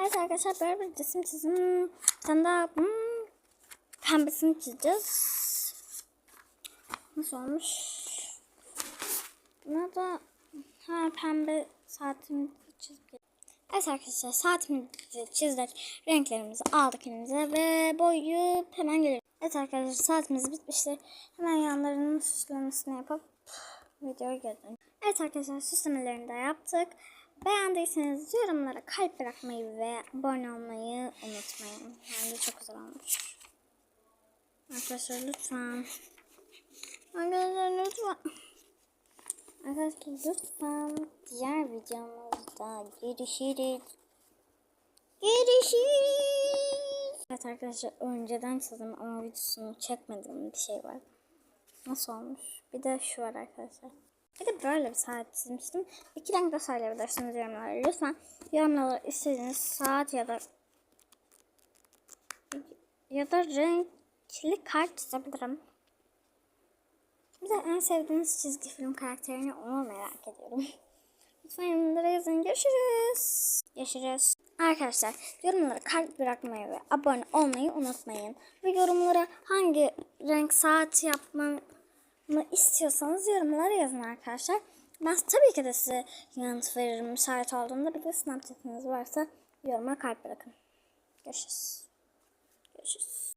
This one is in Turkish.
Evet arkadaşlar böyle bir resim çizim. Tane daha hmm, pembesini çizeceğiz. Nasıl olmuş? Buna da ha, pembe saatimizi çizdik. Evet arkadaşlar saatimizi çizdik. Renklerimizi aldık elimize ve boyayıp hemen geliyoruz. Evet arkadaşlar saatimiz bitmiştir. Hemen yanlarının süslemesini yapıp videoya dönüyoruz. Evet arkadaşlar süslemelerini de yaptık. Beğendiyseniz yorumlara kalp bırakmayı ve abone olmayı unutmayın. Bence çok güzel olmuş. Arkadaşlar lütfen. Arkadaşlar lütfen. Arkadaşlar lütfen diğer videomuzda görüşürüz. Görüşürüz. Evet arkadaşlar önceden çizdim ama videosunu çekmediğim bir şey var. Nasıl olmuş? Bir de şu var arkadaşlar. Bir de böyle bir saat çizmiştim. İki renk de söyleyebilirsiniz yorumlara. Lütfen yorumlara istediğiniz saat ya da ya da renkli kart çizebilirim. Bir de en sevdiğiniz çizgi film karakterini onu merak ediyorum. Lütfen yorumlara yazın. Görüşürüz. Görüşürüz. Arkadaşlar yorumlara kalp bırakmayı ve abone olmayı unutmayın. Ve yorumlara hangi renk saat yapmamı istiyorsanız yorumlara yazın arkadaşlar. Ben tabii ki de size yanıt veririm müsait olduğunda. Bir de Snapchat'iniz varsa yoruma kalp bırakın. Görüşürüz.